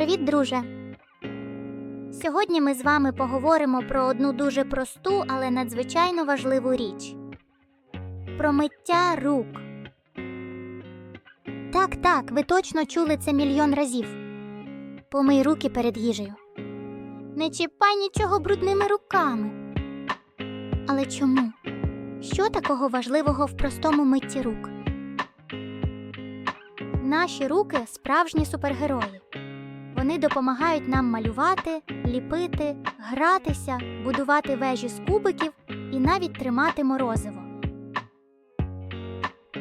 Привіт, друже! Сьогодні ми з вами поговоримо про одну дуже просту, але надзвичайно важливу річ про миття рук. Так, так, ви точно чули це мільйон разів. Помий руки перед їжею. Не чіпай нічого брудними руками. Але чому? Що такого важливого в простому митті рук? Наші руки справжні супергерої. Вони допомагають нам малювати, ліпити, гратися, будувати вежі з кубиків і навіть тримати морозиво.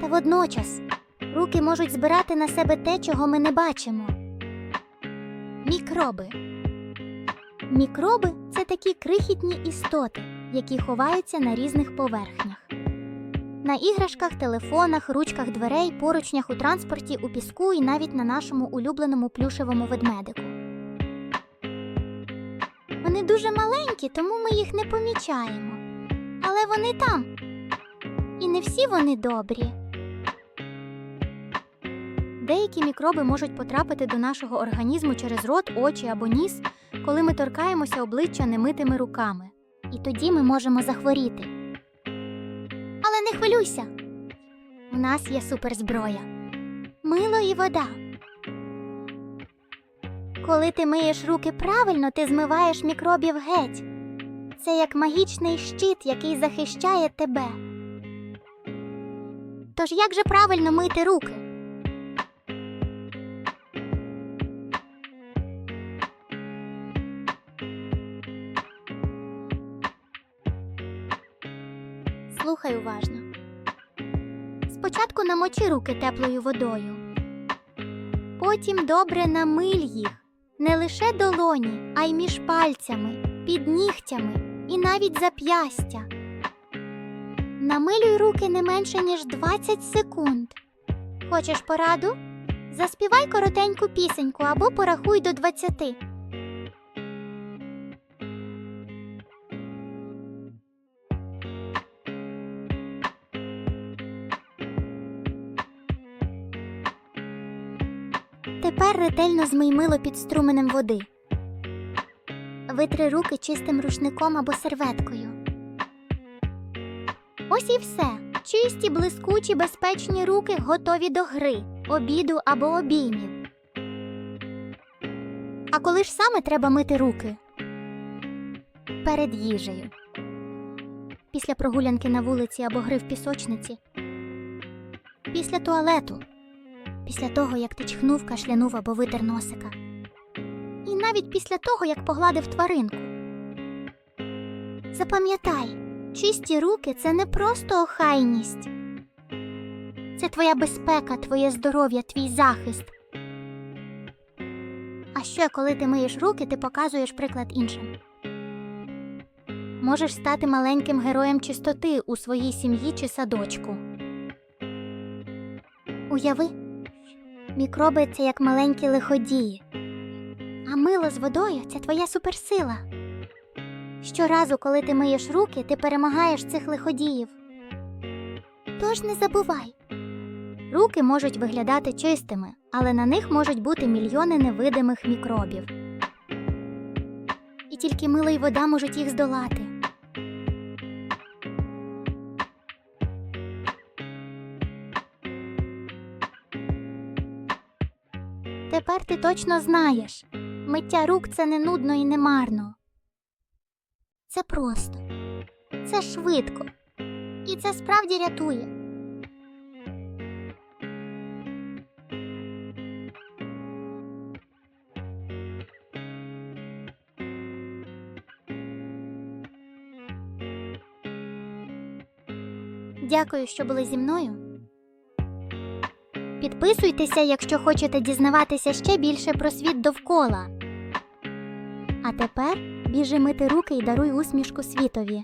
Та водночас руки можуть збирати на себе те, чого ми не бачимо. Мікроби. Мікроби це такі крихітні істоти, які ховаються на різних поверхнях. На іграшках, телефонах, ручках дверей, поручнях у транспорті, у піску і навіть на нашому улюбленому плюшевому ведмедику. Вони дуже маленькі, тому ми їх не помічаємо. Але вони там. І не всі вони добрі. Деякі мікроби можуть потрапити до нашого організму через рот, очі або ніс, коли ми торкаємося обличчя немитими руками. І тоді ми можемо захворіти. Не хвилюйся. У нас є суперзброя. Мило і вода. Коли ти миєш руки правильно, ти змиваєш мікробів геть. Це як магічний щит, який захищає тебе. Тож як же правильно мити руки? Слухай уважно. Спочатку намочи руки теплою водою. Потім добре намиль їх не лише долоні, а й між пальцями, під нігтями і навіть зап'ястя. Намилюй руки не менше, ніж 20 секунд. Хочеш пораду? Заспівай коротеньку пісеньку або порахуй до 20. Тепер ретельно змий мило під струменем води. Витри руки чистим рушником або серветкою. Ось і все. Чисті, блискучі, безпечні руки готові до гри, обіду або обіймів. А коли ж саме треба мити руки? Перед їжею. Після прогулянки на вулиці або гри в пісочниці. Після туалету після того, як ти чхнув, кашлянув або витер носика. І навіть після того, як погладив тваринку. Запам'ятай, чисті руки це не просто охайність. Це твоя безпека, твоє здоров'я, твій захист. А ще коли ти миєш руки, ти показуєш приклад іншим. Можеш стати маленьким героєм чистоти у своїй сім'ї чи садочку. Уяви. Мікроби це як маленькі лиходії. А мило з водою це твоя суперсила. Щоразу, коли ти миєш руки, ти перемагаєш цих лиходіїв. Тож не забувай. Руки можуть виглядати чистими, але на них можуть бути мільйони невидимих мікробів. І тільки мило й вода можуть їх здолати. Тепер ти точно знаєш. Миття рук це не нудно і не марно. Це просто, це швидко. І це справді рятує. Дякую, що були зі мною. Підписуйтеся, якщо хочете дізнаватися ще більше про світ довкола. А тепер біжи мити руки і даруй усмішку світові.